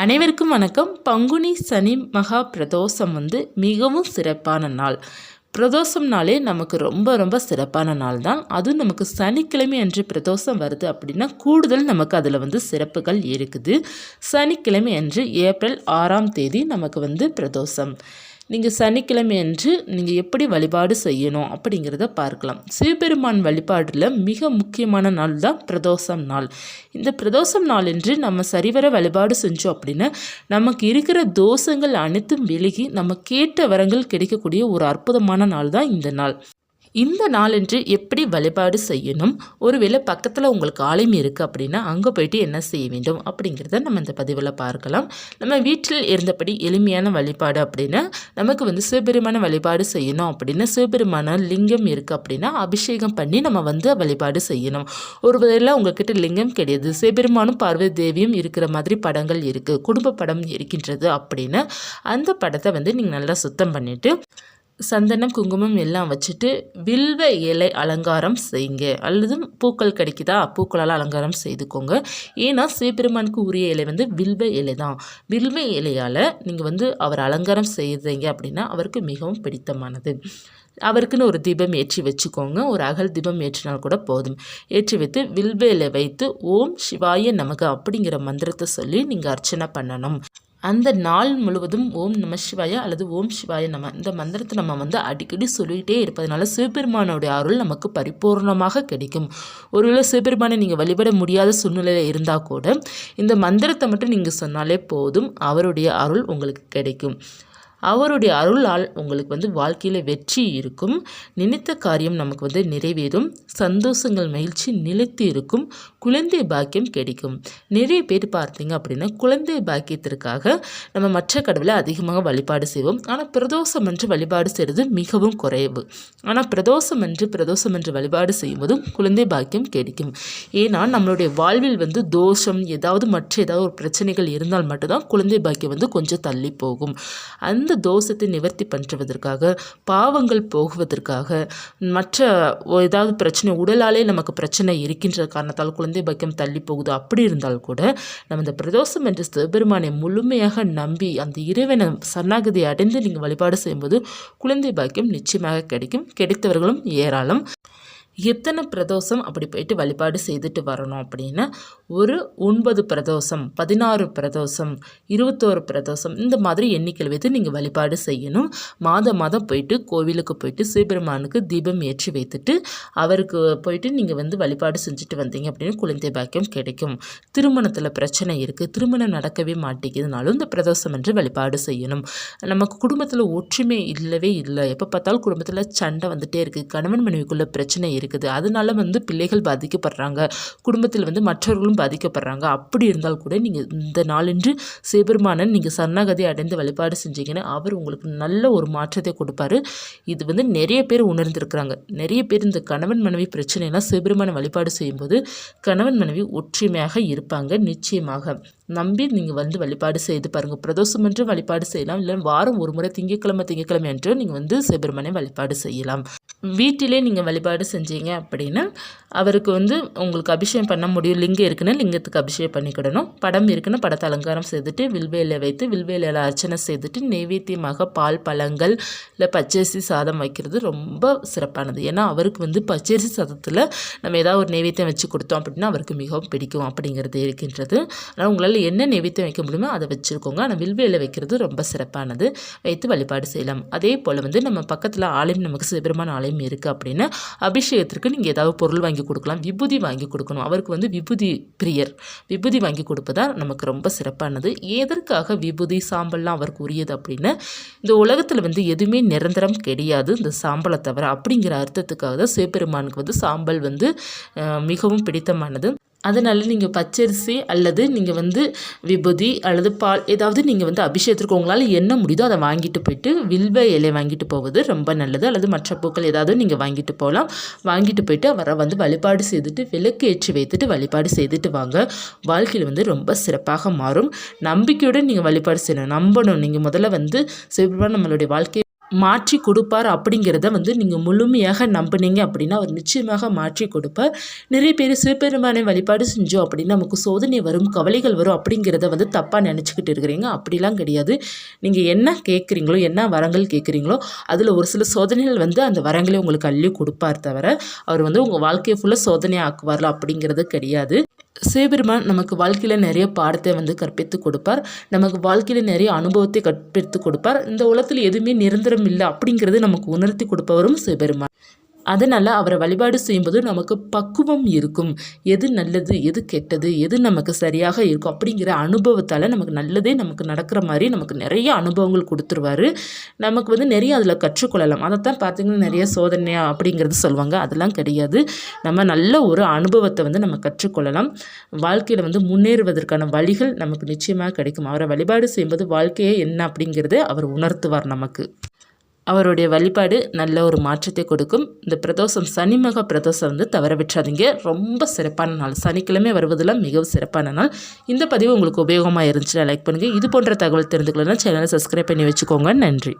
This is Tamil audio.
அனைவருக்கும் வணக்கம். பங்குனி சனி மகா பிரதோஷம் வந்து மிகவும் சிறப்பான நாள். பிரதோஷம்னாலே நமக்கு ரொம்ப ரொம்ப சிறப்பான நாள் தான். அதுவும் நமக்கு சனிக்கிழமை அன்று பிரதோஷம் வருது அப்படின்னா கூடுதல் நமக்கு அதில் வந்து சிறப்புகள் இருக்குது. சனிக்கிழமை அன்று ஏப்ரல் ஆறாம் தேதி நமக்கு வந்து பிரதோஷம். நீங்கள் சனிக்கிழமை அன்று நீங்கள் எப்படி வழிபாடு செய்யணும் அப்படிங்கிறத பார்க்கலாம். சிவபெருமான் வழிபாடில் மிக முக்கியமான நாள் தான் பிரதோஷம் நாள். இந்த பிரதோஷம் நாள் என்று நம்ம சரிவர வழிபாடு செஞ்சோம் அப்படின்னா நமக்கு இருக்கிற தோஷங்கள் அனைத்தும் விலகி நம்ம கேட்ட வரங்கள் கிடைக்கக்கூடிய ஒரு அற்புதமான நாள் தான் இந்த நாள். இந்த நாளன்று எப்படி வழிபாடு செய்யணும்? ஒருவேளை பக்கத்தில் உங்களுக்கு ஆலயம் இருக்குது அப்படின்னா அங்கே போயிட்டு என்ன செய்ய வேண்டும்? அப்படிங்கிறத நம்ம இந்த பதிவில் பார்க்கலாம். நம்ம வீட்டில் இருந்தபடி எளிமையான வழிபாடு அப்படின்னா நமக்கு வந்து சிவபெருமான வழிபாடு செய்யணும் அப்படின்னா சிவபெருமான லிங்கம் இருக்குது அப்படின்னா அபிஷேகம் பண்ணி நம்ம வந்து வழிபாடு செய்யணும். ஒருவேளை உங்ககிட்ட லிங்கம் கிடையாது. சிவபெருமானும் பார்வதி தேவியும் இருக்கிற மாதிரி படங்கள் இருக்குது குடும்ப படம் இருக்கின்றது அப்படின்னு அந்த படத்தை வந்து நீங்கள் நல்லா சுத்தம் பண்ணிவிட்டு சந்தனம் குங்குமம் எல்லாம் வச்சுட்டு வில்வ இலை அலங்காரம் செய்யுங்க. அல்லது பூக்கள் கிடைக்குதா பூக்களால் அலங்காரம் செய்துக்கோங்க. ஏன்னா சிவபெருமானுக்கு உரிய இலை வந்து வில்வ இலை தான் வில்வ இலையால் நீங்கள் வந்து அவர் அலங்காரம் செய்கிறீங்க அப்படின்னா அவருக்கு மிகவும் பிடித்தமானது. அவருக்குன்னு ஒரு தீபம் ஏற்றி வச்சுக்கோங்க. ஒரு அகல் தீபம் ஏற்றினால் கூட போதும். ஏற்றி வைத்து வில்வேலை வைத்து ஓம் சிவாய நமக்கு அப்படிங்கிற மந்திரத்தை சொல்லி நீங்கள் அர்ச்சனை பண்ணணும். அந்த நாள் முழுவதும் ஓம் நம சிவாய அல்லது ஓம் சிவாய நம. இந்த மந்திரத்தை நம்ம வந்து அடிக்கடி சொல்லிகிட்டே இருப்பதனால சிவபெருமானோடைய அருள் நமக்கு பரிபூர்ணமாக கிடைக்கும். ஒருவேளை சிவபெருமானை நீங்கள் வழிபட முடியாத சூழ்நிலையில் இருந்தால் கூட இந்த மந்திரத்தை மட்டும் நீங்கள் சொன்னாலே போதும் அவருடைய அருள் உங்களுக்கு கிடைக்கும். அவருடைய அருளால் உங்களுக்கு வந்து வாழ்க்கையில் வெற்றி இருக்கும். நினைத்த காரியம் நமக்கு வந்து நிறைவேறும். சந்தோஷங்கள் மகிழ்ச்சி நிலைத்து இருக்கும். குழந்தை பாக்கியம் கிடைக்கும். நிறைய பேர் பார்த்தீங்க அப்படின்னா குழந்தை பாக்கியத்திற்காக நம்ம மற்ற கடவுளை அதிகமாக வழிபாடு செய்வோம். ஆனால் பிரதோஷம் என்று வழிபாடு செய்கிறது மிகவும் குறைவு. ஆனால் பிரதோஷம் என்று பிரதோஷம் என்று வழிபாடு செய்யும்போதும் குழந்தை பாக்கியம் கிடைக்கும். ஏன்னா நம்மளுடைய வாழ்வில் வந்து தோஷம் ஏதாவது மற்ற ஏதாவது ஒரு பிரச்சனைகள் இருந்தால் மட்டும்தான் குழந்தை பாக்கியம் வந்து கொஞ்சம் தள்ளி போகும். அந்த அந்த தோஷத்தை நிவர்த்தி பண்ணுறதற்காக பாவங்கள் போகுவதற்காக மற்ற ஏதாவது பிரச்சனை உடலாலே நமக்கு பிரச்சனை இருக்கின்ற காரணத்தால் குழந்தை பக்கியம் தள்ளி போகுது. அப்படி இருந்தால் கூட நம்ம இந்த பிரதோஷம் என்ற சிவபெருமானை முழுமையாக நம்பி அந்த இறைவனை சரணாகதி அடைந்து நீங்கள் வழிபாடு செய்யும்போது குழந்தை பாக்கியம் நிச்சயமாக கிடைக்கும். கிடைத்தவர்களும் ஏராளம். எத்தனை பிரதோஷம் அப்படி போயிட்டு வழிபாடு செய்துட்டு வரணும் அப்படின்னா ஒரு ஒன்பது பிரதோஷம் பதினாறு பிரதோஷம் இருபத்தோரு பிரதோஷம் இந்த மாதிரி எண்ணிக்கையில் வைத்து நீங்கள் வழிபாடு செய்யணும். மாதம் மாதம் போயிட்டு கோவிலுக்கு போயிட்டு சிவபெருமானுக்கு தீபம் ஏற்றி வைத்துட்டு அவருக்கு போயிட்டு நீங்கள் வந்து வழிபாடு செஞ்சுட்டு வந்தீங்க அப்படின்னு குழந்தை பாக்கியம் கிடைக்கும். திருமணத்தில் பிரச்சனை இருக்குது திருமணம் நடக்கவே மாட்டேங்குதுனாலும் இந்த பிரதோஷம் என்று வழிபாடு செய்யணும். நமக்கு குடும்பத்தில் ஒற்றுமை இல்லவே இல்லை. எப்போ பார்த்தாலும் குடும்பத்தில் சண்டை வந்துகிட்டே இருக்குது கணவன் மனைவிக்குள்ளே பிரச்சனை இருக்குது இருக்குது. அதனால வந்து பிள்ளைகள் பாதிக்கப்படுறாங்க. குடும்பத்தில் வந்து மற்றவர்களும் பாதிக்கப்படுறாங்க. அப்படி இருந்தால் கூட நீங்கள் இந்த நாளன்று சிவபெருமானன் நீங்கள் சரணாகதி அடைந்து வழிபாடு செஞ்சீங்கன்னா அவர் உங்களுக்கு நல்ல ஒரு மாற்றத்தை கொடுப்பாரு. இது வந்து நிறைய பேர் உணர்ந்திருக்கிறாங்க. நிறைய பேர் இந்த கணவன் மனைவி பிரச்சனைலாம் சிவபெருமான வழிபாடு செய்யும்போது கணவன் மனைவி ஒற்றுமையாக இருப்பாங்க. நிச்சயமாக நம்பி நீங்கள் வந்து வழிபாடு செய்து பாருங்கள் பிரதோஷம் என்று வழிபாடு செய்யலாம். இல்லை வாரம் ஒரு முறை திங்கக்கிழமை திங்கக்கிழமை என்று நீங்கள் வந்து சிவபெருமானை வழிபாடு செய்யலாம். வீட்டிலே நீங்கள் வழிபாடு செஞ்சீங்க அப்படின்னா அவருக்கு வந்து உங்களுக்கு அபிஷேகம் பண்ண முடியும். லிங்கம் இருக்குன்னா லிங்கத்துக்கு அபிஷேகம் பண்ணிக்கிடணும். படம் இருக்குன்னா படத்தை அலங்காரம் செய்துட்டு வில்வேலை வைத்து வில்வேலையில் அர்ச்சனை செய்துட்டு நெய்வேத்தியமாக பால் பழங்கள் இல்லை பச்சரிசி சாதம் வைக்கிறது ரொம்ப சிறப்பானது. ஏன்னா அவருக்கு வந்து பச்சரிசி சாதத்தில் நம்ம ஏதாவது ஒரு நெய்வேத்தியம் வச்சு கொடுத்தோம் அப்படின்னா அவருக்கு மிகவும் பிடிக்கும் அப்படிங்கிறது இருக்கின்றது. ஆனால் உங்களால் என்ன நெய்வேத்தியம் வைக்க முடியுமோ அதை வச்சுருக்கோங்க. ஆனால் வில்வேல வைக்கிறது ரொம்ப சிறப்பானது. வைத்து வழிபாடு செய்யலாம். அதே போல் வந்து நம்ம பக்கத்தில் ஆலயம் நமக்கு சிவபெருமான ஆலயம் ஆலயம் இருக்குது அப்படின்னா அபிஷேகத்திற்கு நீங்கள் ஏதாவது பொருள் வாங்கி கொடுக்கலாம். விபூதி வாங்கி கொடுக்கணும். அவருக்கு வந்து விபூதி பிரியர். விபூதி வாங்கி கொடுப்பதா நமக்கு ரொம்ப சிறப்பானது. எதற்காக விபூதி சாம்பல்லாம் அவருக்கு உரியது அப்படின்னா இந்த உலகத்தில் வந்து எதுவுமே நிரந்தரம் கிடையாது. இந்த சாம்பலை தவிர அப்படிங்கிற அர்த்தத்துக்காக தான் சிவபெருமானுக்கு வந்து சாம்பல் வந்து மிகவும் பிடித்தமானது. அதனால் நீங்கள் பச்சரிசி அல்லது நீங்கள் வந்து விபூதி அல்லது பால் ஏதாவது நீங்கள் வந்து அபிஷேகத்திற்கு உங்களால் என்ன முடியுதோ அதை வாங்கிட்டு போயிட்டு வில்வ இலை வாங்கிட்டு போவது ரொம்ப நல்லது. அல்லது மற்ற பூக்கள் ஏதாவது நீங்கள் வாங்கிட்டு போகலாம் வாங்கிட்டு போயிட்டு அவரை வந்து வழிபாடு செய்துட்டு விளக்கு ஏற்றி வைத்துட்டு வழிபாடு செய்துட்டு வாங்க. வாழ்க்கையில் வந்து ரொம்ப சிறப்பாக மாறும். நம்பிக்கையுடன் நீங்கள் வழிபாடு செய்யணும். நம்பணும். நீங்கள் முதல்ல வந்து சிறப்பாக நம்மளுடைய வாழ்க்கையை மாற்றி கொடுப்பார் அப்படிங்கிறத வந்து நீங்கள் முழுமையாக நம்பினீங்க அப்படின்னா அவர் நிச்சயமாக மாற்றி கொடுப்பார். நிறைய பேர் சிவபெருமானை வழிபாடு செஞ்சோம் அப்படின்னா நமக்கு சோதனை வரும் கவலைகள் வரும் அப்படிங்கிறத வந்து தப்பாக நினச்சிக்கிட்டு இருக்கிறீங்க. அப்படிலாம் கிடையாது. நீங்கள் என்ன கேட்குறீங்களோ என்ன வரங்கள் கேட்குறீங்களோ அதில் ஒரு சில சோதனைகள் வந்து அந்த வரங்களை உங்களுக்கு அள்ளி கொடுப்பார் தவிர அவர் வந்து உங்கள் வாழ்க்கையை ஃபுல்லாக சோதனை ஆக்குவார்ல அப்படிங்கிறது கிடையாது. சிவபெருமான் நமக்கு வாழ்க்கையில் நிறைய பாடத்தை வந்து கற்பித்து கொடுப்பார். நமக்கு வாழ்க்கையில் நிறைய அனுபவத்தை கற்பித்து கொடுப்பார். இந்த உலகத்தில் எதுவுமே நிரந்தரம் இல்லை அப்படிங்கிறது நமக்கு உணர்த்தி கொடுப்பவரும் சிவபெருமான். அதனால் அவரை வழிபாடு செய்யும்போது நமக்கு பக்குவம் இருக்கும். எது நல்லது எது கெட்டது எது நமக்கு சரியாக இருக்கும் அப்படிங்கிற அனுபவத்தால் நமக்கு நல்லதே நமக்கு நடக்கிற மாதிரி நமக்கு நிறைய அனுபவங்கள் கொடுத்துருவாரு. நமக்கு வந்து நிறைய அதில் கற்றுக்கொள்ளலாம். அதைத்தான் பார்த்திங்கன்னா நிறைய சோதனையா அப்படிங்கிறது சொல்லுவாங்க. அதெல்லாம் கிடையாது. நம்ம நல்ல ஒரு அனுபவத்தை வந்து நம்ம கற்றுக்கொள்ளலாம். வாழ்க்கையில் வந்து முன்னேறுவதற்கான வழிகள் நமக்கு நிச்சயமாக கிடைக்கும். அவரை வழிபாடு செய்யும்போது வாழ்க்கையே என்ன அப்படிங்கிறத அவர் உணர்த்துவார் நமக்கு. அவருடைய வழிபாடு நல்ல ஒரு மாற்றத்தை கொடுக்கும். இந்த பிரதோஷம் சனிமக பிரதோஷம் வந்து தவற விட்டுறாதீங்க. ரொம்ப சிறப்பான நாள். சனிக்கிழமை வருவதில் மிகவும் சிறப்பான நாள். இந்த பதிவு உங்களுக்கு உபயோகமாக இருந்துச்சுன்னா லைக் பண்ணுங்கள் இது போன்ற தகவல் தெரிஞ்சுக்கலன்னா சேனலை சப்ஸ்கிரைப் பண்ணி வச்சுக்கோங்க. நன்றி.